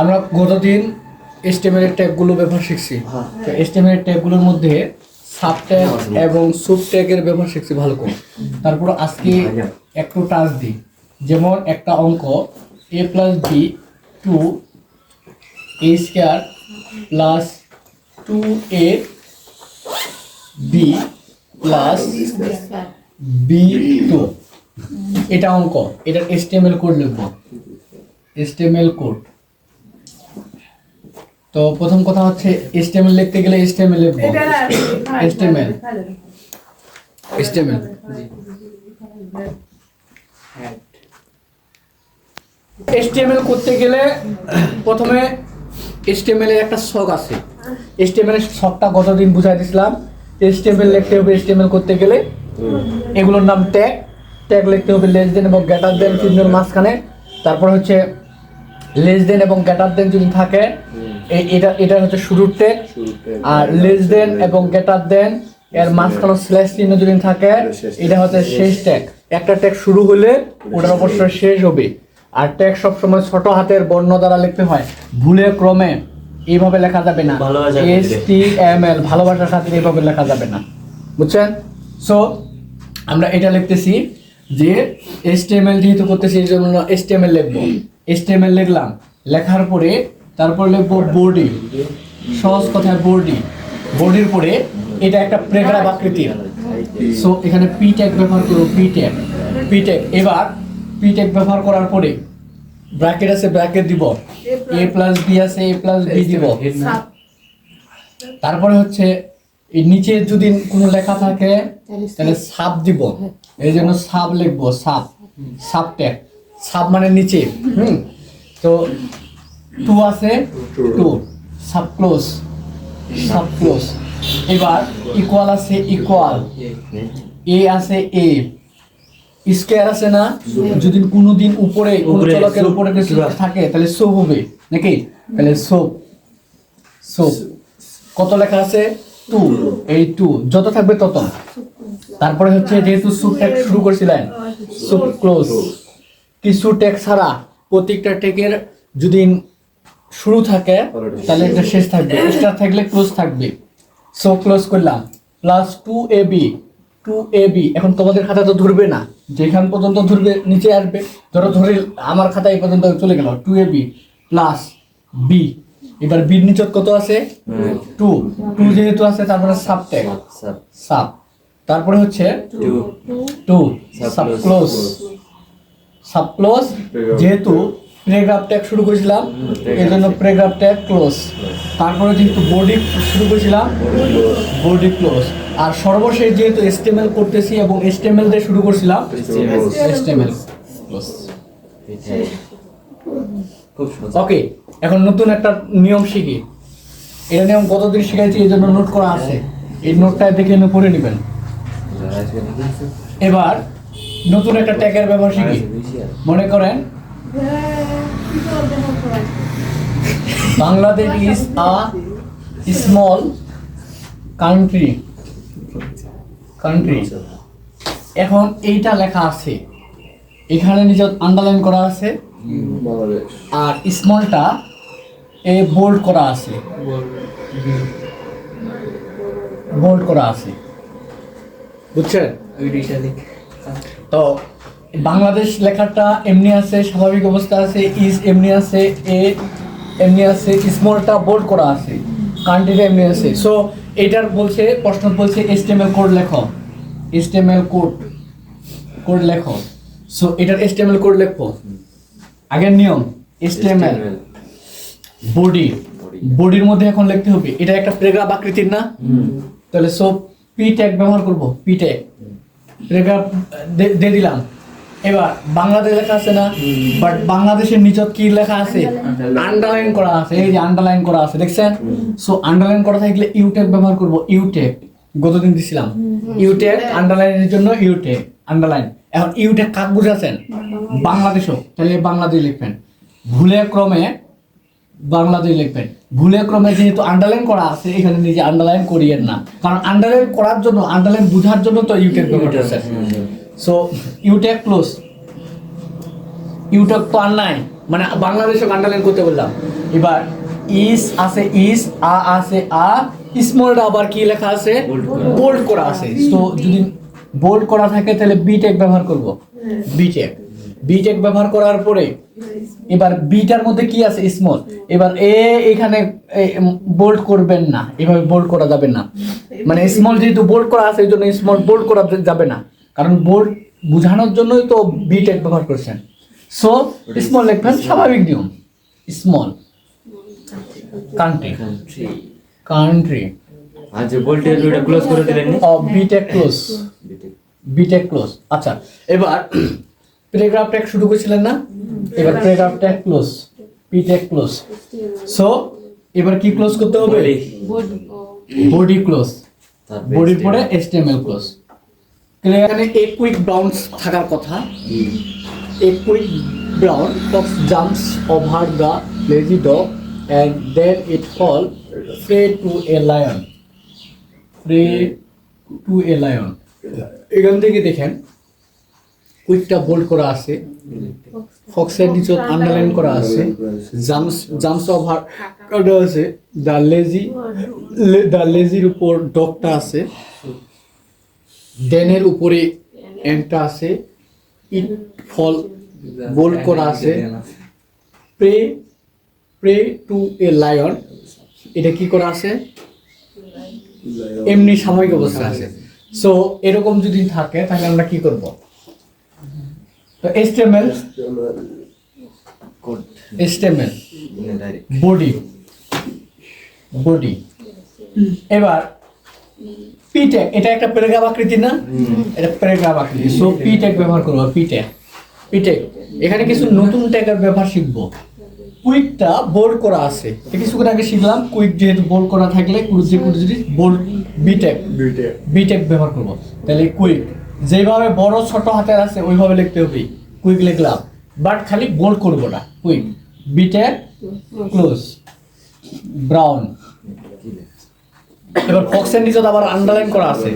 আমরা গতদিন এস্টেমের ট্যাগগুলো ব্যবহার শিখছি। তো এস্টেমের ট্যাগগুলোর মধ্যে সাব ট্যাগ এবং সুব ট্যাগের ব্যবহার শিখছি ভালো করে। তারপর আজকে একটু টাচ দিই। যেমন একটা অঙ্ক A plus B two A square plus two A B plus B two এটা অঙ্ক। এটার এসটিএমএল কোড লিখব। এসটিএমএল কোড তো প্রথম কথা হচ্ছে এসটিএমএল লিখতে গেলে এসটিএমএল লিখব HTML এসটিএমএল এসটিএমএল করতে গেলে প্রথমে এসটিএমএল এর একটা শখ আছে। এসটিএমএল এর শখটা গতদিন বুঝাই দিয়েছিলাম এসটিএমএল লিখতে হবে এসটিএমএল করতে গেলে। এগুলোর নাম ট্যাগ ট্যাগ লিখতে হবে লেস দেন এবং গ্যাটার দেন চিহ্নের মাঝখানে। তারপর হচ্ছে লেস দেন এবং গ্যাটার দেন যদি থাকে এটা এটা হচ্ছে শুরুর ট্যাগ আর লেস দেন এবং গ্যাটার দেন এর মাঝখানে স্ল্যাশ চিহ্ন যদি থাকে এটা হচ্ছে শেষ ট্যাগ একটা ট্যাগ শুরু হলে ওটার অবশ্যই শেষ হবে। আর ট্যাগ সবসময় ছোট হাতের বর্ণ দ্বারা লিখতে হয়। ভুলে ক্রমে এইভাবে লেখা যাবে না। ভালোবাসার এস টি এম এল ভালোবাসার খাতিরে এইভাবে লেখা যাবে না। বুঝছেন? সো আমরা এটা লিখতেছি যে এসটিএমএল যেহেতু করতেছি এই জন্য এসটিএমএল লিখব। এসটিএমএল লিখলাম। লেখার পরে তারপর লিখব বডি সহজ কথায় বডি বডির পরে এটা একটা প্রেগ্রাফ আকৃতির সো এখানে পি ট্যাগ ব্যবহার করব পি ট্যাগ পি ট্যাগ এবার পি ট্যাগ ব্যবহার করার পরে ব্র্যাকেট আছে ব্র্যাকেট দিব। এ প্লাস বি আছে এ প্লাস বি দিব। তারপরে হচ্ছে এই নিচে যদি কোনো লেখা থাকে তাহলে সাব দিব। এই জন্য সাব লিখব সাব সাব ট্যাগ সাব মানে নিচে। হুম। তো টু আছে two sub close sub close এবার ইকুয়াল আছে ইকুয়াল এ আছে এ স্কোয়ার আছে না? যদি কোনোদিন উপরে কোনো উপরে, চলকের উপরে কিছু থাকে তাহলে সো হবে নাকি? তাহলে সো সো কত লেখা আছে? টু এই টু যত থাকবে তত। তারপরে হচ্ছে যেহেতু সুপ ট্যাগ শুরু করেছিলেন সুপ ক্লোজ কিছু ট্যাগ ছাড়া প্রত্যেকটা ট্যাগের যদি শুরু থাকে তাহলে একটা শেষ থাকবে। স্টার থাকলে ক্লোজ থাকবে। সো ক্লোজ করলাম। Plus two A B two A B এখন তোমাদের খাতা তো ধরবে না। যেখান পর্যন্ত ধরবে নিচে আসবে। ধরো ধরে আমার খাতা এই পর্যন্ত চলে গেল। Two A B plus B এবার বির নিচত কত আছে? টু টু যেহেতু আছে তারপরে সাব ট্যাগ সাব তারপরে হচ্ছে two sub close sub close যেহেতু প্রেগ্রাফ ট্যাগ শুরু করেছিলাম। এই জন্য প্রেগ্রাফ ট্যাগ ক্লোজ তারপরে যেহেতু বডি শুরু করেছিলাম। বডি ক্লোজ আর সর্বশেষ যেহেতু এস্টেমেল করতেছি এবং এস্টেমেল দিয়ে শুরু করছিলাম এস্টেমেল ক্লোজ ওকে এখন নতুন একটা নিয়ম শিখি। এটা নিয়ম কতদিন শিখাইছি এই জন্য নোট করা আছে। এই নোটটা দেখে এনে পড়ে নেবেন। এবার নতুন একটা ট্যাগের ব্যবহার শিখি। মনে করেন Bangladesh is a small country country এখন এইটা লেখা আছে। এখানে নিজে আন্ডারলাইন করা আছে। আর স্মলটা এ বোল্ড করা আছে। বোল্ড করা আছে। বুঝছেন? তো বাংলাদেশ লেখাটা এমনি আছে স্বাভাবিক অবস্থা আছে ইজ এমনি আছে এ এমনি আছে স্মলটা বোল্ড করা আছে কান্ট্রিটা এমনি আছে। সো এটার বলছে প্রশ্ন বলছে এসটিএমএল কোড লেখো। এসটিএমএল কোড কোড লেখো। সো এটার এসটিএমএল কোড লেখো। আগের নিয়ম এসটিএমএল বডি বডির মধ্যে এখন লিখতে হবে। এটা একটা প্রেগ্রাফ আকৃতির না? তাহলে সো পি ট্যাগ ব্যবহার করব পি ট্যাগ প্রেগ্রাফ দিয়ে দিলাম। এবার বাংলাদেশ লেখা আছে না? বাট বাংলাদেশের নিচত কি লেখা আছে? আন্ডারলাইন করা আছে। এই যে আন্ডারলাইন করা আছে দেখছেন? সো আন্ডারলাইন করা থাকলে ইউটেক ব্যবহার করব। ইউটেক গতদিন দিছিলাম। ইউটেক আন্ডারলাইনের জন্য ইউটেক আন্ডারলাইন এখন ইউটেক কাক বাংলাদেশও। তাহলে বাংলাদেশ লিখবেন। ভুলে ক্রমে বাংলাদেশ লিখবেন। ভুলে ক্রমে যেহেতু আন্ডারলাইন করা আছে এখানে নিজে আন্ডারলাইন করিয়েন না। কারণ আন্ডারলাইন করার জন্য আন্ডারলাইন বোঝার জন্য তো ইউটেক ব্যবহার করছেন। সো ইউটেক ক্লোজ ইউটেক তো আর নাই। মানে বাংলাদেশে আন্ডারলাইন করতে বললাম। এবার ইস আছে ইস আ আছে আ স্মলটা আবার কি লেখা আছে? বোল্ড করা। আছে। তো যদি বোল্ড করা থাকে তাহলে বিটেক ব্যবহার করব। বিটেক বিটেক ব্যবহার করার পরে এবার বিটার মধ্যে কি আছে? স্মল এবার এ এখানে বোল্ড করবেন না। এভাবে বোল্ড করা যাবে না। মানে স্মল যেহেতু বোল্ড করা আছে এই জন্য স্মল বোল্ড করা যাবে না। কারণ বোর্ড বোঝানোর জন্যই তো বিটেক ব্যবহার করছেন। সো স্মল লিখবেন স্বাভাবিক নিয়ম। স্মল কান্ট্রি কান্ট্রি আর যে ভোল্টেজ ক্লোজ করে দিলেন ক্লোজ বিটেক ক্লোজ আচ্ছা এবার প্যারাগ্রাফ ট্যাগ শুরু করেছিলেন না? এবার paragraph tag close b tag close so এবার কি ক্লোজ করতে হবে? বডি ক্লোজ বডির পরে এসটিএমএল ক্লোজ এখানে এ কুইক বাউন্স থাকার কথা। A quick brown fox jumps over the lazy dog and then it fall prey to a lion prey to a lion এখান থেকে দেখেন কুইকটা বোল্ড করা আছে। ফক্সের নিচে আন্ডারলাইন করা আছে। জামস জামস ওভার করা আছে? দ্য লেজি দ্য লেজির উপর ডগটা আছে। ডেনের উপরে এনটা আছে ইট ফল বোল্ড করা আছে। Prey prey to a lion. এটা কি করা আছে? এমনি সাময়িক অবস্থা আছে। সো এরকম যদি থাকে তাহলে আমরা কি করব? তো HTML code HTML body body এবার পিটেক এটা একটা প্যারাগ্রাফ আকৃতি না? এটা প্যারাগ্রাফ আকৃতি সো পিটেক ব্যবহার করব পিটেক পিটেক এখানে কিছু নতুন ট্যাগের ব্যবহার শিখব। কুইকটা বোল্ড করা আছে। কিছুক্ষণ আগে শিখলাম কুইক যেহেতু বোল্ড করা থাকলে কুরুজি কুরুজি bold b tag b tag ব্যবহার করব। তাহলে কুইক যেভাবে বড় ছোট হাতের আছে ওইভাবে লিখতে হবে। কুইক লিখলাম বাট খালি বোল্ড করব না। কুইক বিটেক ক্লোজ ব্রাউন এবার ফক্সের নিচে তো আবার আন্ডারলাইন করা আছে।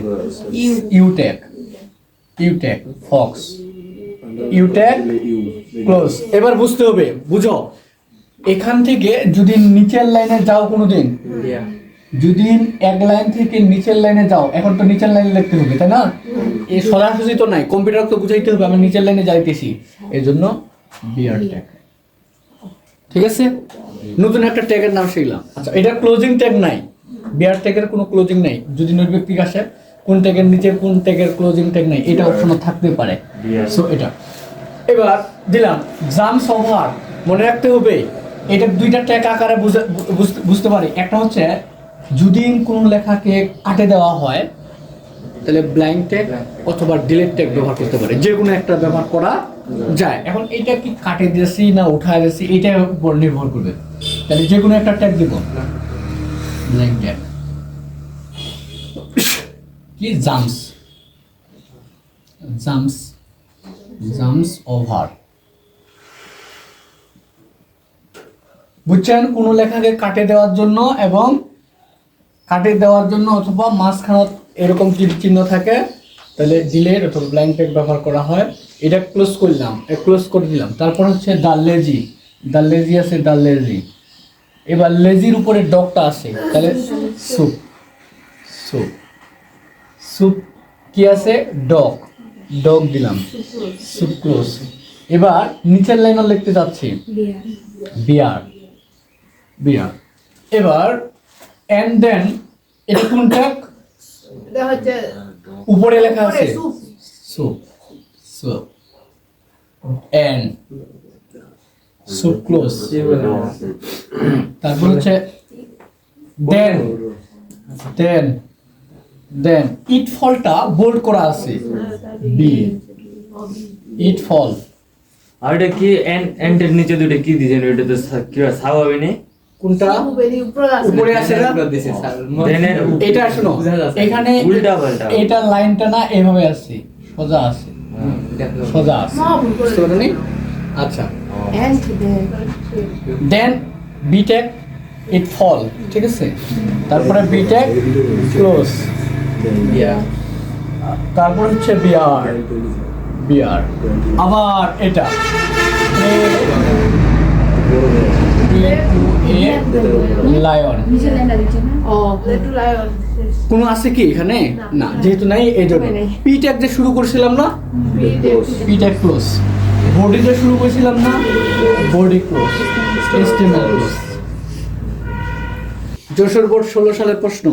ইউটেক ইউটেক ফক্স ইউটেক ক্লোজ এবার বুঝতে হবে বুঝো এখান থেকে যদি নিচের লাইনে যাও কোনোদিন যদি এক লাইন থেকে নিচের লাইনে যাও এখন তো নিচের লাইনে লিখতে হবে তাই না? এই সোজাসুজি তো নাই কম্পিউটার তো বুঝাইতে হবে আমি নিচের লাইনে যাইতেছি। এই জন্য বিয়ার ট্যাগ ঠিক আছে? নতুন একটা ট্যাগের নাম শিখলাম। আচ্ছা এটা ক্লোজিং ট্যাগ নাই। বিয়ার ট্যাগের কোনো ক্লোজিং নাই। যদি নৈর্ব্যক্তিক আসে কোন ট্যাগের নিচে কোন ট্যাগের ক্লোজিং ট্যাগ নাই এটা অপশনও থাকতে পারে। সো এটা। এবার দিলাম জামস ওভার মনে রাখতে হবে এটা দুইটা ট্যাগ আকারে বুঝে- বুঝতে- পারি। একটা হচ্ছে যদি কোনো লেখাকে কাটে দেওয়া হয় তাহলে ব্ল্যাঙ্ক ট্যাগ অথবা ডিলেট ট্যাগ ব্যবহার করতে পারে। যে কোনো একটা ব্যবহার করা যায়। এখন এটা কি কাটে দিয়েছি না উঠায় দিয়েছি এটার উপর নির্ভর করবে। তাহলে যে কোনো একটা ট্যাগ দিব। ট্যাগ কি জামস জামস জামস ওভার বুঝছেন কোনো লেখাকে কাটে দেওয়ার জন্য এবং কাটে দেওয়ার জন্য অথবা মাঝখানত এরকম চিহ্ন থাকে, তাহলে ডিলেট অথবা ব্ল্যাঙ্ক টেক ব্যবহার করা হয়। এটা ক্লোজ করলাম ক্লোজ করে দিলাম। তারপর হচ্ছে দ্য লেজি দ্য লেজি আছে দ্য লেজি এবার লেজির উপরে ডগটা আসে তাহলে সুপ সুপ সুপ কি আছে? ডগ ডগ দিলাম সুপ ক্লোজ এবার নিচের লাইনও লিখতে যাচ্ছি। বিয়ার বিয়ার এবার এন্ড দেন এটা কোনটা? এটা হচ্ছে উপরে লেখা আছে। Sup sup and sup close তারপর হচ্ছে দেন দেন দেন। ইট ফলটা বোল্ড করা আছে। বি ইট ফল। আর এটা কি এন্ড এন্ডের নিচে দুটো কি দিয়েছেন? ওটা তো কি ছাও হবে নি? কোনটা? উপরে উপরে আছে। উপরে আছে না? এটা শোনো এখানে উল্টা পাল্টা। এটা লাইনটা না এভাবে আছে সোজা আছে। সোজা আছে? আচ্ছা। দেন বিটেক ইট ফল ঠিক আছে? তারপরে বিটেক ক্লোজ তারপর হচ্ছে বিয়ার বিয়ার আবার এটা। লায়ন ও কোনো আছে কি এখানে? না। যেহেতু নাই এই জন্য। পি ট্যাগ যে শুরু করছিলাম না? পি ট্যাগ ক্লোজ বডি যে শুরু করেছিলাম না body close HTML close Jessore board ষোলো সালের প্রশ্ন।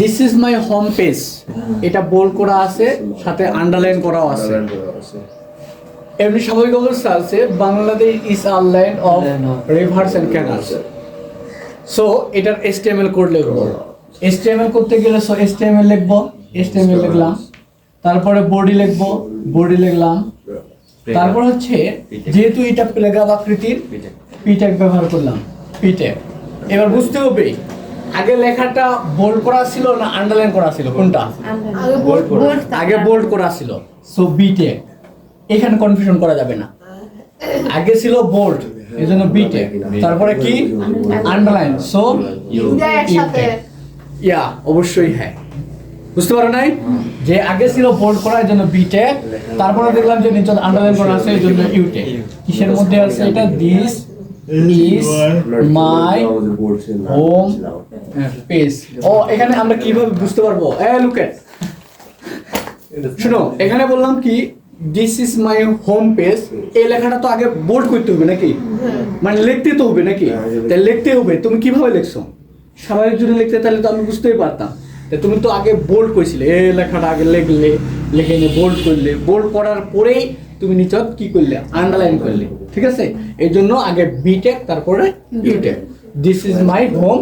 This is my home page এটা বোল্ড করা আছে, সাথে আন্ডারলাইন করাও আছে। এমনি স্বাভাবিক অবস্থা আছে Bangladesh is R land of rivers and canals so এটার এসটিএমএল কোড লিখব। এসটিএমএল করতে গেলে সো এসটিএমএল লিখব এসটিএমএল লিখলাম। তারপরে বডি লিখব বডি লিখলাম। তারপর হচ্ছে যেহেতু এটা প্লেগ্রাফ আকৃতির পিট্যাগ ব্যবহার করলাম পিট্যাগ এবার বুঝতে হবে আগে লেখাটা বোল্ড করা ছিল না আন্ডারলাইন করা ছিল? কোনটা? আগে বোল্ড করা ছিল। সো বিটেক এখানে কনফিউশন করা যাবে না। আগে ছিল বোল্ড এই জন্য বিটেক তারপরে কি? আন্ডারলাইন সো ইয়া অবশ্যই হ্যাঁ। বুঝতে পারো নাই? যে আগে ছিল বোল্ড করা এই জন্য বিটেক তারপরে দেখলাম যে নিচে আন্ডারলাইন করা আছে এই জন্য ইউটেক কিসের মধ্যে আছে এটা? This is my home page ও এখানে আমরা কীভাবে বুঝতে পারব? এ লুকেট শুনো এখানে বললাম কি this is my home page এই লেখাটা তো আগে বোল্ড করতে হবে নাকি? মানে লিখতে তো হবে নাকি? তাই লিখতে হবে। তুমি কীভাবে লিখছো? স্বাভাবিক যদি লিখতে তাহলে তো আমি বুঝতেই পারতাম। তুমি তো আগে বোল্ড করেছিলে এ লেখাটা আগে লিখলে লিখে নিয়ে বোল্ড করলে। বোল্ড করার পরেই তুমি নিচত কি করলে? আন্ডারলাইন করলে ঠিক আছে? এই জন্য আগে বিটেক তারপরে U tag this is my home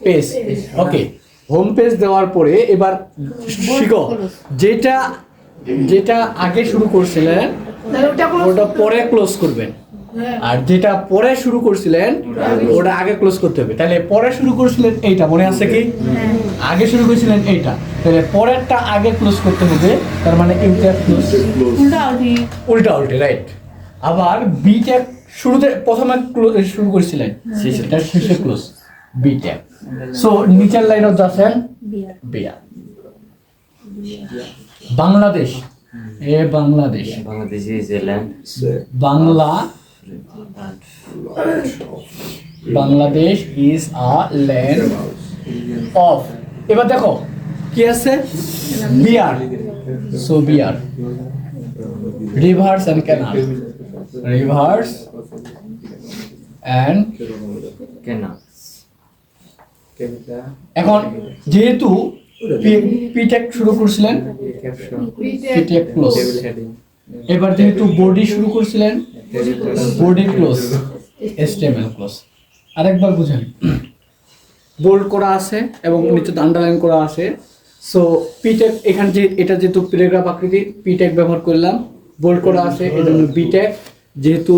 page okay home page দেওয়ার পরে এবার শিখো যেটা যেটা আগে শুরু করছিলেন ওটা পরে ক্লোজ করবেন। আর যেটা পরে শুরু করছিলেন ওটা আগে ক্লোজ করতে হবে। তাহলে পরে শুরু করছিলেন এইটা মনে আছে কি? আগে শুরু করেছিলেন এইটা। তাহলে পরেরটা আগে ক্লোজ করতে হবে তার মানে এইটা ক্লোজ উল্টা উল্টে। রাইট আবার বিটা শুরুতে প্রথমে শুরু করেছিলেন। শেষে। এটা শেষে ক্লোজ বিটা সো নিচের লাইন অফ যাচ্ছেন বিয়া Bangladesh. A Bangladesh. Bangladesh is a land Bangla Bangladesh is a land of এবার দেখো কি আছে? BR so BR rivers and canal rivers and কেন এখন যেহেতু পিটেক শুরু করছিলেন পিটেক ক্লোজ এবার যেহেতু বডি শুরু করছিলেন বডি ক্লোজ এসটিএমএল ক্লোজ আরেকবার বুঝেন। বোল্ড করা আছে এবং নিচে আন্ডারলাইন করা আছে। সো পিটেক এখানে যে, এটা যেহেতু প্যারাগ্রাফ আকৃতি পিটেক ব্যবহার করলাম। বোল্ড করা আছে এই জন্য বিটেক যেহেতু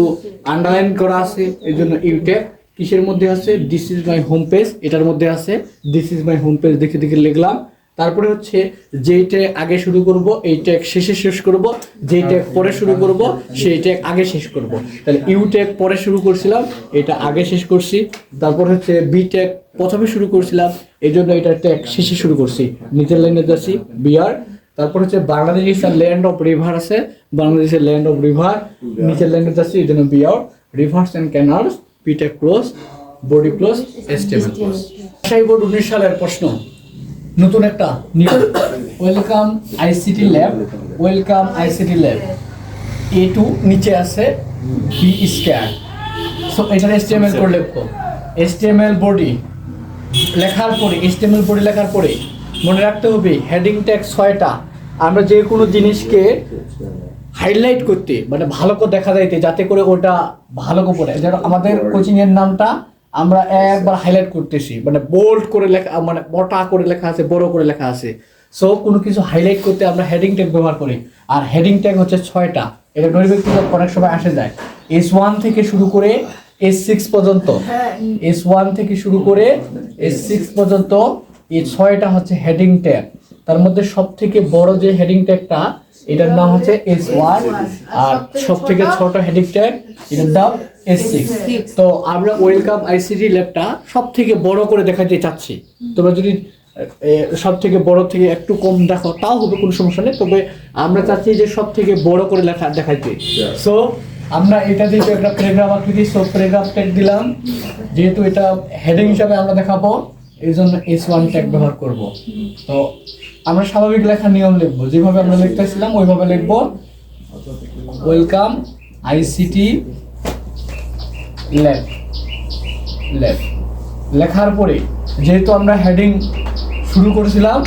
আন্ডারলাইন করা আছে এই জন্য ইউটেক কিসের মধ্যে আছে? This is my home page এটার মধ্যে আছে। This is my home page দেখে দেখে লিখলাম। তারপরে হচ্ছে যেই ট্যাগ আগে শুরু করব এই ট্যাগ শেষে শেষ করব যেই ট্যাগ পরে শুরু করব সেই ট্যাগ আগে শেষ করব। তাহলে ইউ ট্যাগ পরে শুরু করছিলাম এটা আগে শেষ করছি তারপর হচ্ছে বি ট্যাগ প্রথমে শুরু করছিলাম এই জন্য এটা ট্যাগ শেষে শুরু করছি। নিচের লাইনে যাচ্ছি বিয়ার তারপর হচ্ছে Bangladesh is land of river আছে বাংলাদেশের ল্যান্ড অফ রিভার নিচের লাইনে যাচ্ছি এই জন্য BR rivers and canals P tag close body close HTML close সেই বোর্ড উনিশ সালের প্রশ্ন নতুন একটা নিয়ম। Welcome ICT lab welcome ICT lab A two নিচে আছে বি স্কোয়ার সো এটার এসটিএমএল করে লিখব এসটিএমএল বডি লেখার পরে এসটিএমএল বডি লেখার পরে মনে রাখতে হবে হেডিং ট্যাগ ছয়টা। আমরা যে কোনো জিনিসকে হাইলাইট করতে মানে ভালো করে দেখা যাইতে, যাতে করে ওটা ভালো করে যেন আমাদের কোচিং এর নামটা আমরা একবার হাইলাইট করতেছি মানে বোল্ড করে লেখা মানে মোটা করে লেখা আছে বড় করে লেখা আছে। সো কোনো কিছু হাইলাইট করতে আমরা হেডিং ট্যাগ ব্যবহার করি। আর হেডিং ট্যাগ হচ্ছে ছয়টা। এটা নৈর্ব্যক্তিক অনেক সময় আসে যায়। এস ওয়ান থেকে শুরু করে এস সিক্স পর্যন্ত। এস ওয়ান থেকে শুরু করে এস সিক্স পর্যন্ত এই ছয়টা হচ্ছে হেডিং ট্যাগ তার মধ্যে সব থেকে বড় যে হেডিং ট্যাগটা এটার নাম হচ্ছে এস ওয়ান আর সব থেকে ছোট হেডিং ট্যাগ এটার নাম এস সিক্স তো আমরা ওয়েলকাম আইসিটি ল্যাবটা সব থেকে বড় করে দেখাতে চাচ্ছি। তোমরা যদি সব থেকে বড় থেকে একটু কম দেখো তাও হবে কোনো সমস্যা নেই। তবে আমরা চাচ্ছি যে সব থেকে বড় করে লেখা দেখাইতে। সো আমরা এটা যেহেতু একটা প্যারাগ্রাফ আকৃতি সো প্যারাগ্রাফ ট্যাগ দিলাম। যেহেতু এটা হেডিং হিসাবে আমরা দেখাবো এই জন্য এস ওয়ান ট্যাগ ব্যবহার করব। তো আমরা স্বাভাবিক লেখার নিয়ম লিখব। যেভাবে আমরা লিখতেছিলাম ওইভাবে লিখব। ওয়েলকাম আইসিটি ল্যাব ল্যাব লেখার পরে যেহেতু আমরা হেডিং শুরু করেছিলাম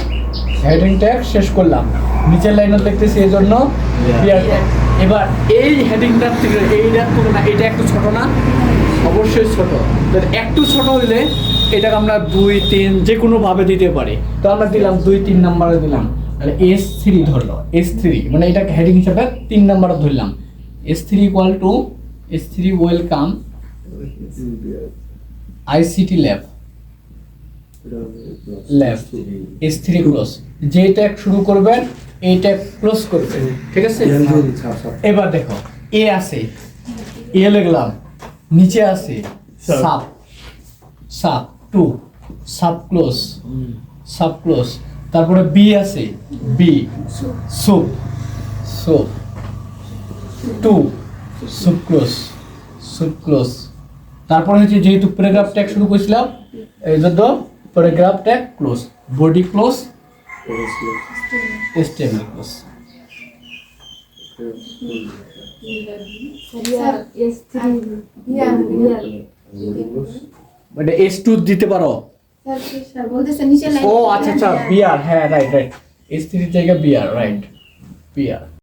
হেডিং ট্যাগ শেষ করলাম। নিচের লাইনে লিখতেছি এই জন্য এবার এই হেডিংটার থেকে এইটার তুলনা এটা একটু ছোট না অবশ্যই ছোট। একটু ছোট হইলে এটাকে আমরা দুই তিন যে কোনোভাবে দিতে পারি। তো আমরা দিলাম দুই তিন নাম্বারে দিলাম। তাহলে এস থ্রি ধরলো এস থ্রি মানে এটাকে হেডিং হিসাবে তিন নাম্বারে ধরলাম। S three equal to S three welcome ICT lab lab S three close যে ট্যাগ শুরু করবেন এই ট্যাগ ক্লোজ করবেন ঠিক আছে? এবার দেখো এ আছে এ লিখলাম নিচে আছে সাপ সাপ টু সাপ ক্লোজ সাপ ক্লোজ তারপরে বি আছে B sup sup two sup close sup close তারপরে হচ্ছে যেহেতু প্যারাগ্রাফ ট্যাগ শুরু করেছিলাম এই জন্য paragraph tag close body close HTML close BR BR মানে এস টু দিতে পারো? ও আচ্ছা আচ্ছা বিআর হ্যাঁ রাইট রাইট এস থ্রির জায়গায় বিআর রাইট বিআর